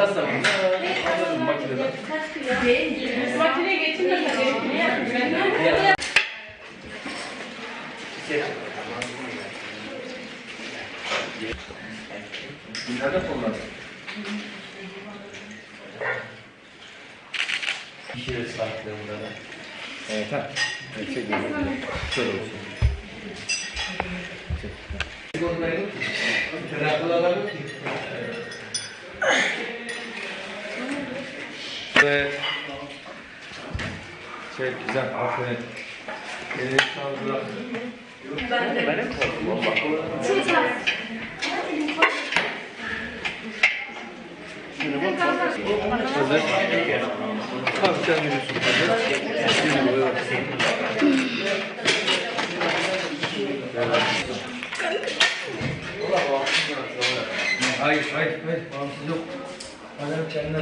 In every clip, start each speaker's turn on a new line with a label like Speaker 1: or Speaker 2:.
Speaker 1: Makas da var. Alırım makineden.
Speaker 2: Makineye getirme tabii. Ne yapayım?
Speaker 1: İnternet. Bir şey saatlerinde. Evet ha. Evet, çek bakalım. Şöyle olsun. Çek. Evet. Şey güzel, aferin. Elini sağlıkla. Ben de benim Hazır. Hafiften yürüsün. Hazır. Yürü, evet. Hayır, hayır, hayır. Bağımsız yok. Adam kendine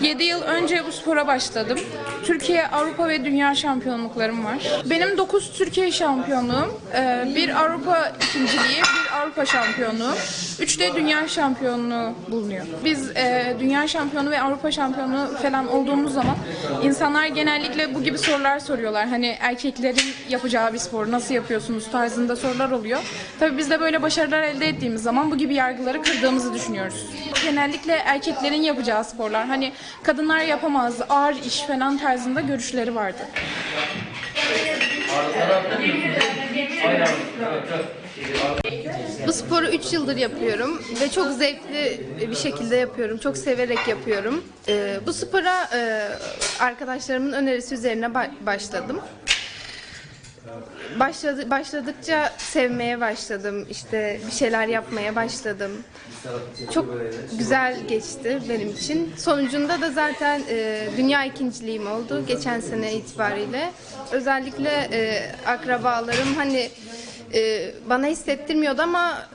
Speaker 3: Yedi yıl önce bu spora başladım. Türkiye, Avrupa ve Dünya şampiyonluklarım var. Benim 9 Türkiye şampiyonluğum, e, bir Avrupa ikinciliği, Avrupa şampiyonluğu, 3 de Dünya şampiyonluğu bulunuyor. Biz e, Dünya şampiyonu ve Avrupa şampiyonu falan olduğumuz zaman insanlar genellikle bu gibi sorular soruyorlar. Hani erkeklerin yapacağı bir spor nasıl yapıyorsunuz tarzında sorular oluyor. Tabii biz de böyle başarılar elde ettiğimiz zaman bu gibi yargıları kırdığımızı düşünüyoruz. Genellikle erkeklerin yapacağı sporlar. Hani kadınlar yapamaz, ağır iş falan tarzında görüşleri vardı.
Speaker 4: Bu sporu 3 yıldır yapıyorum ve çok zevkli bir şekilde yapıyorum. Çok severek yapıyorum. Ee, bu spora e, arkadaşlarımın önerisi üzerine ba- başladım. Başladı, başladıkça sevmeye başladım. İşte bir şeyler yapmaya başladım. Çok güzel geçti benim için. Sonucunda da zaten e, dünya ikinciliğim oldu geçen sene itibariyle. Özellikle e, akrabalarım hani e, bana hissettirmiyordu ama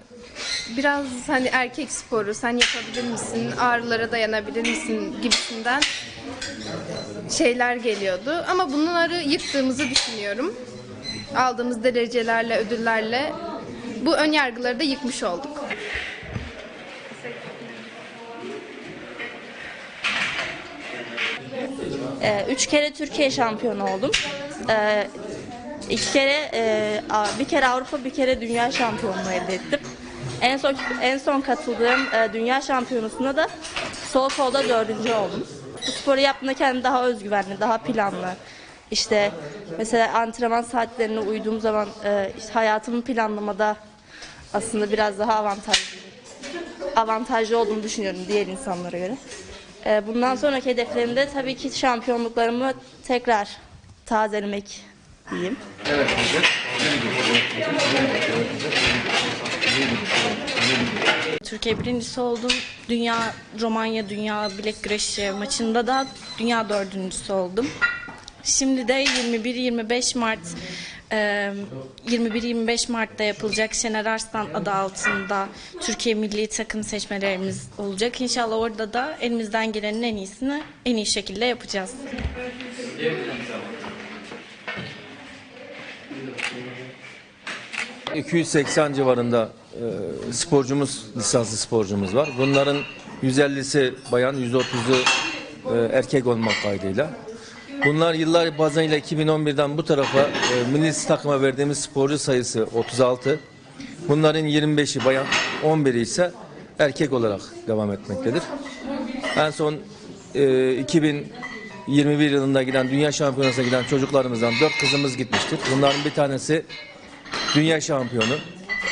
Speaker 4: biraz hani erkek sporu sen yapabilir misin, ağrılara dayanabilir misin gibisinden şeyler geliyordu. Ama bunları yıktığımızı düşünüyorum. Aldığımız derecelerle, ödüllerle bu ön yargıları da yıkmış olduk.
Speaker 5: Ee, Üç kere Türkiye şampiyonu oldum. İki kere, e, bir kere Avrupa, bir kere dünya şampiyonluğu elde ettim. En son en son katıldığım e, dünya şampiyonasında da sol kolda dördüncü oldum. Bu sporu yaptığımda kendimi daha özgüvenli, daha planlı. İşte mesela antrenman saatlerine uyduğum zaman e, işte hayatımı planlamada aslında biraz daha avantajlı avantajlı olduğunu düşünüyorum diğer insanlara göre. Ee, Bundan sonraki hedeflerimde tabii ki şampiyonluklarımı tekrar tazelemek diyeyim.
Speaker 1: Evet.
Speaker 6: Türkiye birincisi oldum. Dünya Romanya Dünya Bilek Güreşi maçında da dünya dördüncüsü oldum. Şimdi de 21-25 Mart e, 21-25 Mart'ta yapılacak Şener Arslan adı altında Türkiye milli takım seçmelerimiz olacak. İnşallah orada da elimizden gelenin en iyisini en iyi şekilde yapacağız.
Speaker 7: 280 civarında e, sporcumuz, lisanslı sporcumuz var. Bunların 150'si bayan, 130'u e, erkek olmak kaydıyla. Bunlar yıllar bazıyla 2011'den bu tarafa e, milli takıma verdiğimiz sporcu sayısı 36. Bunların 25'i bayan, 11'i ise erkek olarak devam etmektedir. En son e, 2021 yılında giden Dünya Şampiyonası'na giden çocuklarımızdan 4 kızımız gitmiştir. Bunların bir tanesi dünya şampiyonu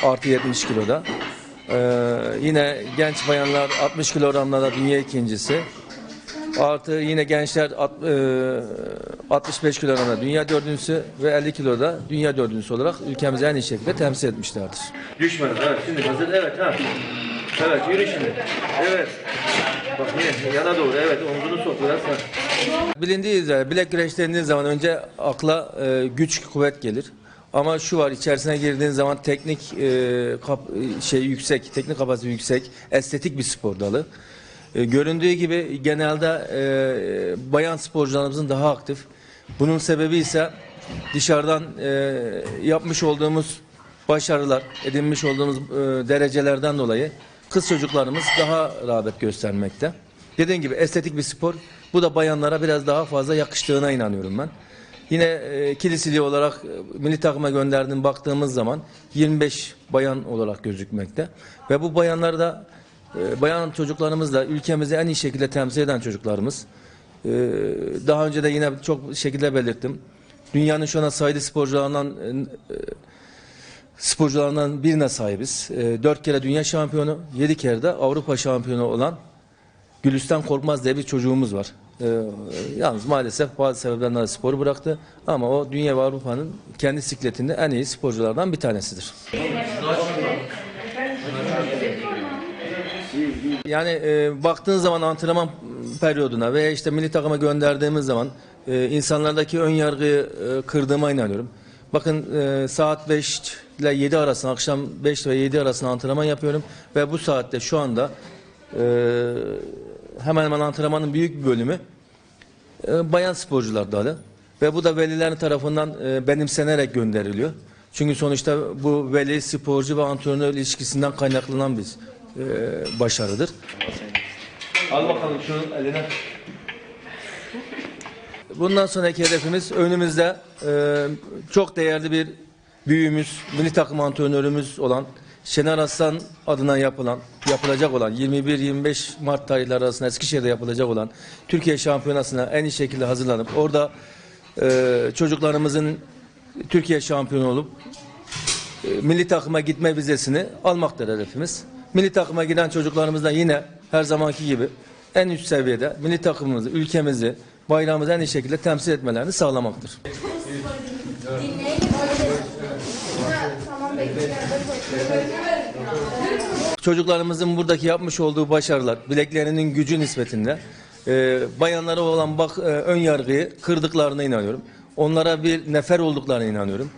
Speaker 7: artı 70 kiloda. Ee, yine genç bayanlar 60 kilogramda da dünya ikincisi. Artı yine gençler alt- e, 65 kilogramda dünya dördüncüsü ve 50 kiloda dünya dördüncüsü olarak ülkemizi en iyi şekilde temsil etmişlerdir.
Speaker 1: Düşmedi. Evet, şimdi hazır. Evet, ha. Evet, yürü şimdi. Evet. Bak yine yana doğru. Evet, omzunu sok biraz. Ha.
Speaker 7: Bilindiği üzere bilek güreş dendiği zaman önce akla e, güç, kuvvet gelir. Ama şu var içerisine girdiğin zaman teknik e, kap- şey yüksek, teknik kapasite yüksek, estetik bir spor dalı. E, göründüğü gibi genelde e, bayan sporcularımızın daha aktif. Bunun sebebi ise dışarıdan e, yapmış olduğumuz başarılar, edinmiş olduğumuz e, derecelerden dolayı kız çocuklarımız daha rağbet göstermekte. Dediğim gibi estetik bir spor. Bu da bayanlara biraz daha fazla yakıştığına inanıyorum ben. Yine e, kilisili olarak e, milli takıma gönderdiğim baktığımız zaman 25 bayan olarak gözükmekte. Ve bu bayanlar da e, bayan çocuklarımız da ülkemizi en iyi şekilde temsil eden çocuklarımız. E, daha önce de yine çok şekilde belirttim. Dünyanın şu anda sayılı sporcularından e, sporcularından birine sahibiz. E, dört kere dünya şampiyonu, yedi kere de Avrupa şampiyonu olan Gülistan Korkmaz diye bir çocuğumuz var. E, yalnız maalesef bazı sebeplerden sporu bıraktı. Ama o dünya ve Avrupa'nın kendi sikletinde en iyi sporculardan bir tanesidir. Yani e, baktığın zaman antrenman periyoduna veya işte milli takıma gönderdiğimiz zaman e, insanlardaki ön yargıyı e, kırdığıma inanıyorum. Bakın e, saat 5 ile 7 arasında akşam 5 ve 7 arasında antrenman yapıyorum ve bu saatte şu anda e, hemen hemen antrenmanın büyük bir bölümü e, bayan sporcular dalı ve bu da velilerin tarafından e, benimsenerek gönderiliyor. Çünkü sonuçta bu veli sporcu ve antrenör ilişkisinden kaynaklanan bir e, başarıdır. Al bakalım şunu eline. Bundan sonraki hedefimiz önümüzde e, çok değerli bir büyüğümüz, milli takım antrenörümüz olan Şener Aslan adına yapılan, yapılacak olan 21-25 Mart tarihleri arasında Eskişehir'de yapılacak olan Türkiye Şampiyonası'na en iyi şekilde hazırlanıp orada e, çocuklarımızın Türkiye şampiyonu olup e, milli takıma gitme vizesini almaktır hedefimiz. Milli takıma giden çocuklarımız da yine her zamanki gibi en üst seviyede milli takımımızı, ülkemizi, bayrağımızı en iyi şekilde temsil etmelerini sağlamaktır. Çocuklarımızın buradaki yapmış olduğu başarılar, bileklerinin gücü nispetinde e, bayanlara olan bak, e, ön yargıyı kırdıklarına inanıyorum. Onlara bir nefer olduklarına inanıyorum.